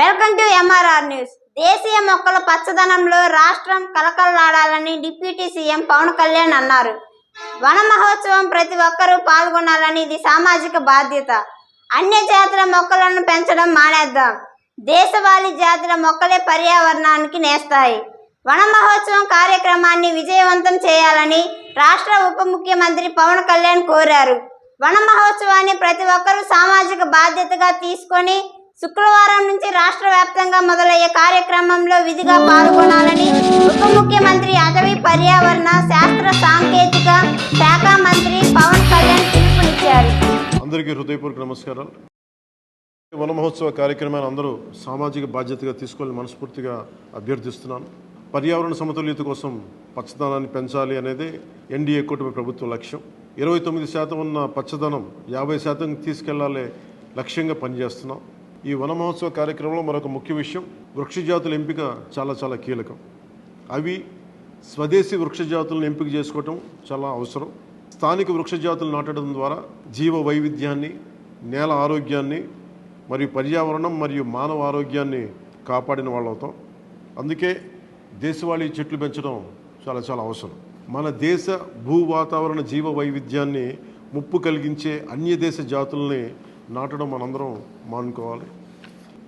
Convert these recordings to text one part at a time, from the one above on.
Welcome to MRR news దేశీయ మొక్కల పచ్చదనంలో రాష్ట్రం కలకలలాడాలని డిప్యూటీ సీఎం పవన్ కళ్యాణ్ అన్నారు. వన మహోత్సవం ప్రతి ఒక్కరూ పాల్గొనాలని ఇది సామాజిక బాధ్యత. అన్య జాతుల మొక్కలను పెంచడం మానేద్దాం. దేశవాళీ జాతుల మొక్కలే పర్యావరణానికి నేస్తాయి. వన మహోత్సవం కార్యక్రమాన్ని విజయవంతం చేయాలని రాష్ట్ర ఉప ముఖ్యమంత్రి పవన్ కళ్యాణ్ కోరారు. వన మహోత్సవాన్ని ప్రతి ఒక్కరూ సామాజిక బాధ్యతగా తీసుకొని శుక్రవారం నుంచి రాష్ట్ర వ్యాప్తంగా మొదలయ్యే కార్యక్రమంలో విధిగా పాల్గొనాలని ఉప ముఖ్యమంత్రి అటవీ పర్యావరణ శాస్త్ర సాంకేతిక శాఖ మంత్రి పవన్ కళ్యాణ్ పిలుపునిచ్చారు. అందరికీ హృదయపూర్వక నమస్కారాలు. వన మహోత్సవ కార్యక్రమాన్ని అందరూ సామాజిక బాధ్యతగా తీసుకోవాలని మనస్ఫూర్తిగా అభ్యర్థిస్తున్నాను. పర్యావరణ సమతుల్యత కోసం పచ్చదనాన్ని పెంచాలి అనేది ఎన్డీఏ కూటమి ప్రభుత్వ లక్ష్యం. ఇరవై తొమ్మిది శాతం ఉన్న పచ్చదనం యాభై శాతం తీసుకెళ్ళాలి లక్ష్యంగా పనిచేస్తున్నాం. ఈ వన మహోత్సవ కార్యక్రమంలో మరొక ముఖ్య విషయం వృక్ష జాతుల ఎంపిక చాలా చాలా కీలకం. అవి స్వదేశీ వృక్షజాతులను ఎంపిక చేసుకోవటం చాలా అవసరం. స్థానిక వృక్ష జాతులు నాటడం ద్వారా జీవ వైవిధ్యాన్ని నేల ఆరోగ్యాన్ని మరియు పర్యావరణం మరియు మానవ ఆరోగ్యాన్ని కాపాడిన వాళ్ళు అవుతాం అందుకే దేశవాళీ చెట్లు పెంచడం చాలా చాలా అవసరం. మన దేశ భూ వాతావరణ జీవ వైవిధ్యాన్ని ముప్పు కలిగించే అన్య దేశ జాతుల్ని నాటడం మనందరం మానుకోవాలి.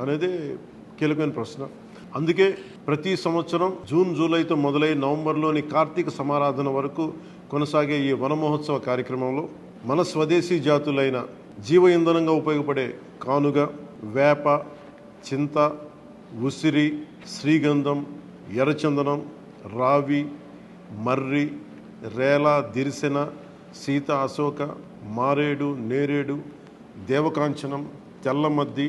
అనేది కీలకమైన ప్రశ్న. అందుకే ప్రతి సంవత్సరం జూన్ జూలైతో మొదలై నవంబర్లోని కార్తీక సమారాధన వరకు కొనసాగే ఈ వన మహోత్సవ కార్యక్రమంలో మన స్వదేశీ జాతులైన జీవ ఇంధనంగా ఉపయోగపడే కానుగ వేప చింత ఉసిరి శ్రీగంధం ఎర్రచందనం రావి మర్రి రేల దిరిసెన సీత అశోక మారేడు నేరేడు దేవకాంచనం తెల్లమద్ది